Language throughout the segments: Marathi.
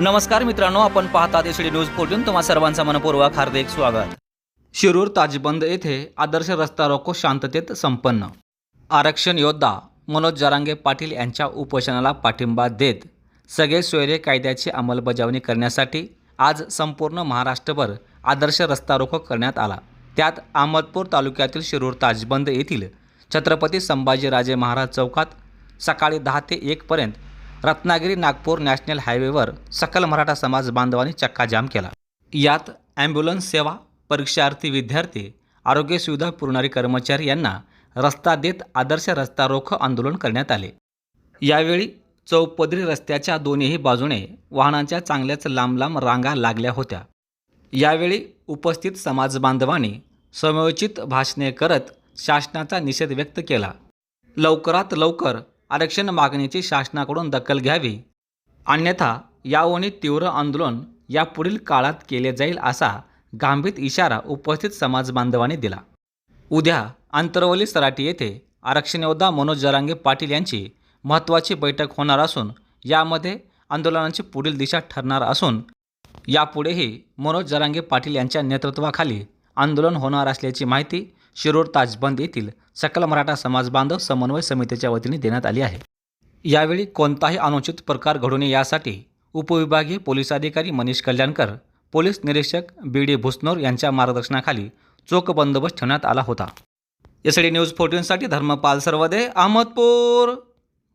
नमस्कार मित्रांनो आपण पाहता देशडी न्यूज फोर्टून तुम्हा सर्वांचा मनपूर्वक हार्दिक स्वागत. शिरूर ताजबंद येथे आदर्श रस्ता रोको शांततेत संपन्न. आरक्षण योद्धा मनोज जरांगे पाटील यांच्या उपोषणाला पाठिंबा देत सगळे सोयरे कायद्याची अंमलबजावणी करण्यासाठी आज संपूर्ण महाराष्ट्रभर आदर्श रस्ता रोको करण्यात आला. त्यात अहमदपूर तालुक्यातील शिरूर ताजबंद येथील छत्रपती संभाजीराजे महाराज चौकात सकाळी दहा ते एकपर्यंत रत्नागिरी नागपूर नॅशनल हायवेवर सकल मराठा समाज बांधवांनी चक्काजाम केला. यात ॲम्ब्युलन्स सेवा परीक्षार्थी विद्यार्थी आरोग्य सुविधा पुरवणारे कर्मचारी यांना रस्ता देत आदर्श रस्ता रोख आंदोलन करण्यात आले. यावेळी चौपदरी रस्त्याच्या दोन्ही बाजूने वाहनांच्या चांगल्याच लांब लांब रांगा लागल्या होत्या. यावेळी उपस्थित समाज बांधवांनी समयोचित भाषणे करत शासनाचा निषेध व्यक्त केला. लवकरात लवकर आरक्षण मागणीची शासनाकडून दखल घ्यावी. अन्यथा यावनी तीव्र आंदोलन यापुढील काळात केले जाईल असा गांभीर इशारा उपस्थित समाजबांधवांनी दिला. उद्या आंतरवली सराटी येथे आरक्षण योद्धा मनोज जरांगे पाटील यांची महत्त्वाची बैठक होणार असून यामध्ये आंदोलनाची पुढील दिशा ठरणार असून यापुढेही मनोज जरांगे पाटील यांच्या नेतृत्वाखाली आंदोलन होणार असल्याची माहिती शिरोड ताजबंद येथील सकल मराठा समाज बांधव समन्वय समितीच्या वतीने देण्यात आली आहे. यावेळी कोणताही अनुचित प्रकार घडू नये यासाठी उपविभागीय पोलीस अधिकारी मनीष कल्याणकर पोलीस निरीक्षक बी डी भुसनोर यांच्या मार्गदर्शनाखाली चोख बंदोबस्त ठेवण्यात आला होता. यासाठी न्यूज फोर्टीनसाठी धर्मपाल सर्वदे अहमदपूर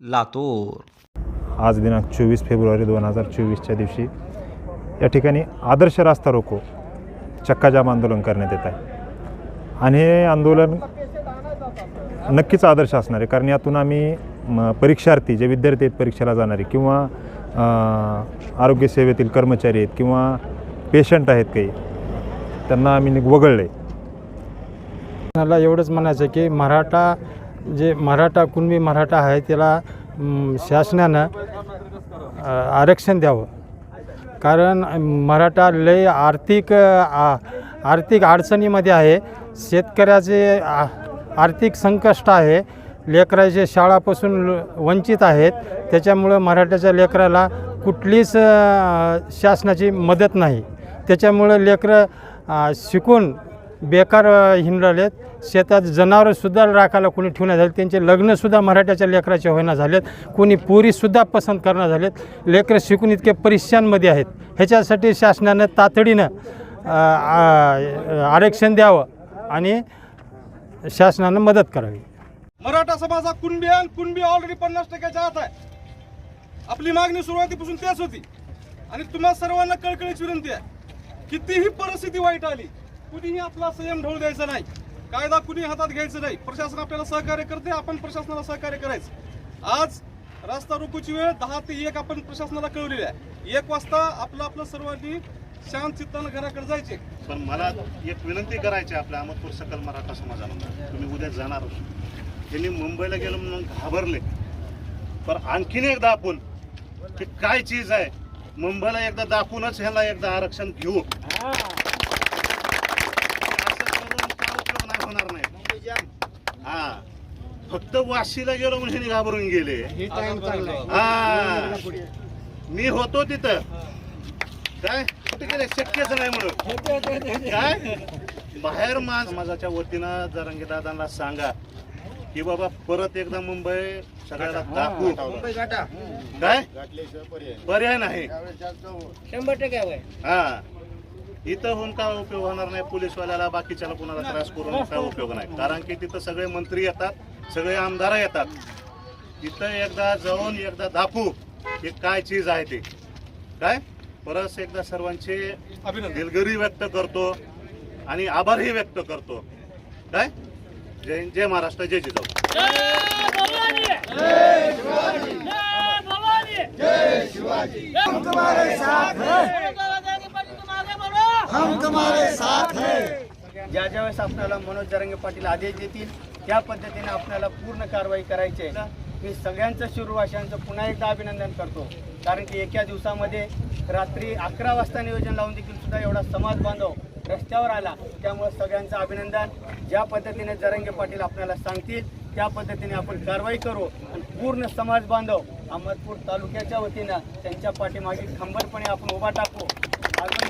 लातूर. आज दिनांक चोवीस फेब्रुवारी दोन हजार चोवीसच्या दिवशी या ठिकाणी आदर्श रास्ता रोको चक्काजाम आंदोलन करण्यात येत आहे. आणि हे आंदोलन नक्कीच आदर्श असणार आहे. कारण यातून आम्ही म, परीक्षार्थी जे विद्यार्थी आहेत परीक्षेला जाणारे किंवा आरोग्यसेवेतील आरोग्य सेवेतील कर्मचारी आहेत किंवा पेशंट आहेत काही त्यांना आम्ही वगळले मला एवढंच म्हणायचं की मराठा जे मराठा कुणबी मराठा आहे त्याला शासनानं आरक्षण द्यावं. कारण मराठा लय आर्थिक आ- आर्थिक अडचणीमध्ये आहे. शेतकऱ्याचे आ- आर्थिक संकष्ट आहे. लेकराचे शाळापासून वंचित आहेत. त्याच्यामुळं मराठ्याच्या लेकराला कुठलीच शासनाची मदत नाही. त्याच्यामुळं लेकरं शिकून बेकार हिंडलेत. शेतात जनावरंसुद्धा राखायला कोणी ठेवण्या झाले. त्यांचे लग्नसुद्धा मराठ्याच्या लेकराचे होईना झालेत. कोणी पुरीसुद्धा पसंत करणं झालेत. लेकरं शिकून इतके परेशानमध्ये आहेत. ह्याच्यासाठी शासनानं तातडीनं आरक्षण द्यावं आणि शासनानं मदत करावी. मराठा समाज हा कुणबी आहे आणि कुणबी ऑलरेडी पन्नास टक्क्याच्या आत आहे. आपली मागणी सुरुवातीपासून तेच होती. आणि तुम्हा सर्वांना कळकळीची विनंती आहे. कितीही परिस्थिती वाईट आली कुणीही आपला संयम ढोल द्यायचा नाही. कायदा कुणी हातात घ्यायचं नाही. प्रशासन आपल्याला सहकार्य करते आपण प्रशासनाला सहकार्य करायचं. आज रस्ता रोकोची वेळ दहा ते एक आपण प्रशासनाला कळवलेली आहे. एक वाजता आपलं आपलं सर्वांनी शांत चित्तानं घराकडे जायचे. पण मला एक विनंती करायची आहे आपल्या अहमदपूर सकल मराठा समाजाला तुम्ही उद्या जाणार त्यांनी मुंबईला गेलो म्हणून घाबरले. पण आणखीन एकदा आपण की काय चीज आहे मुंबईला एकदा दाखवूनच ह्याला एकदा आरक्षण घेऊ. असं करून काय उपयोग नाही होणार नाही. हा. फक्त वाशीला गेलो म्हणून घाबरून गेले. हा. मी होतो तिथं. काय? कुठे गेले? शक्यच नाही म्हणून. काय? बाहेर मा समाजाच्या वतीनं जरांगे दादांना सांगा की बाबा परत एकदा मुंबई सगळ्याला दाखवू. काय? पर्याय नाही. हा. इथं होऊन काय उपयोग होणार नाही? पोलीसवाल्याला बाकीच्याला कोणाला त्रास करून काय उपयोग नाही. कारण की तिथं सगळे मंत्री येतात सगळे आमदार येतात. तिथं एकदा जाऊन एकदा दाखवू की काय चीज आहे ते. काय? परत एकदा सर्वांचे अभिनंदन. दिलगिरी व्यक्त करतो आणि आभारही व्यक्त करतो. काय? जय जय महाराष्ट्र जय जिजाऊ. ज्या ज्या वेळेस आपल्याला मनोज जरंगे पाटील आदेश देतील त्या पद्धतीने आपल्याला पूर्ण कारवाई करायची आहे. मी सगळ्यांचं शिरूरवासियांचं पुन्हा एकदा अभिनंदन करतो. कारण की एका दिवसामध्ये रात्री अकरा वाजता नियोजन लावून देखील सुद्धा एवढा समाज बांधव रस्त्यावर आला. त्यामुळे सगळ्यांचं अभिनंदन. ज्या पद्धतीने जरंगे पाटील आपल्याला सांगतील त्या पद्धतीने आपण कारवाई करू. आणि पूर्ण समाज बांधव अहमदपूर तालुक्याच्या वतीनं त्यांच्या पाठीमागे खंबरपणे आपण उभा टाकू. अजून